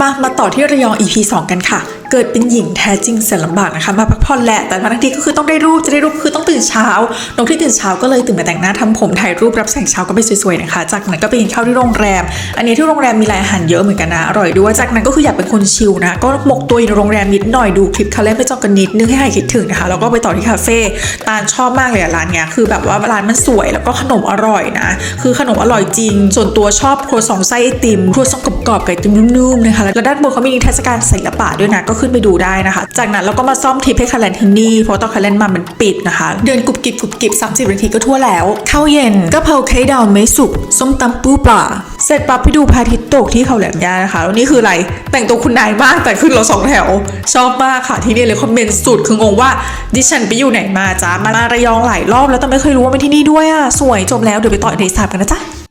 มา มาต่อที่ระยอง EP 2 กันค่ะเกิดเป็นหญิงแท้จริงแสนลำบากนะคะมาพักผ่อนแหละแต่มาทั้งทีก็คือต้องได้รูปจะได้รูปคือต้องตื่นเช้าน้องที่ตื่นเช้าก็เลยตื่นมาแต่งหน้าทำผมถ่ายรูปรับแสงเช้าก็ไปสวยๆนะคะ จากนั้นก็ไปกินข้าวที่โรงแรม อันนี้ที่โรงแรมมีรายอาหารเยอะเหมือนกันนะอร่อยด้วยจากนั้นก็คืออยากเป็นคนชิลนะก็หมกตัวอยู่ในโรงแรมนิดหน่อยดูคลิปคาเล่นไปจองกันนิดนึงให้หายคิดถึงนะคะแล้วก็ไปต่อที่คาเฟ่ตาลชอบมากเลยร้านเนี้ยคือแบบว่าร้านมันสวยแล้วก็ขนมอร่อยนะคือขนมอร่อยจริง ส่วนตัวชอบครัวซองไส้ไอติมครัวซองกรอบๆไก่ติมนุ่มๆนะคะแล้วด้านบนเขามีนิทรรศการศิลปะด้วยนะก็ขึ้นไปดูได้นะคะ จากนั้นเราก็มาซ่อมทิปให้คาแลนที่นี่เพราะตอนคาแลนมามันปิดนะคะ เดินกรุบกริบกรุบกริบ30นาทีก็ทั่วแล้วข้าวเย็นกะเพราไข่ดาวไม่สุกส้มตำปูปลาเสร็จปั๊บไปดูพระอาทิตย์ตกที่เขาแหลมย่านะคะแล้วนี่คืออะไรแต่งตัวคุณนายมากแต่ขึ้นรถสองแถว ชอบมากค่ะที่นี่เลยคอมเมนต์สุดคืองงว่าดิฉันไปอยู่ไหนมาจ้ามาระยองหลายรอบแล้วแต่ไม่เคยรู้ว่าเป็นที่นี่ด้วยอะสวยจบแล้วเดี๋ยวไปต่อในสามกันนะจ๊ะ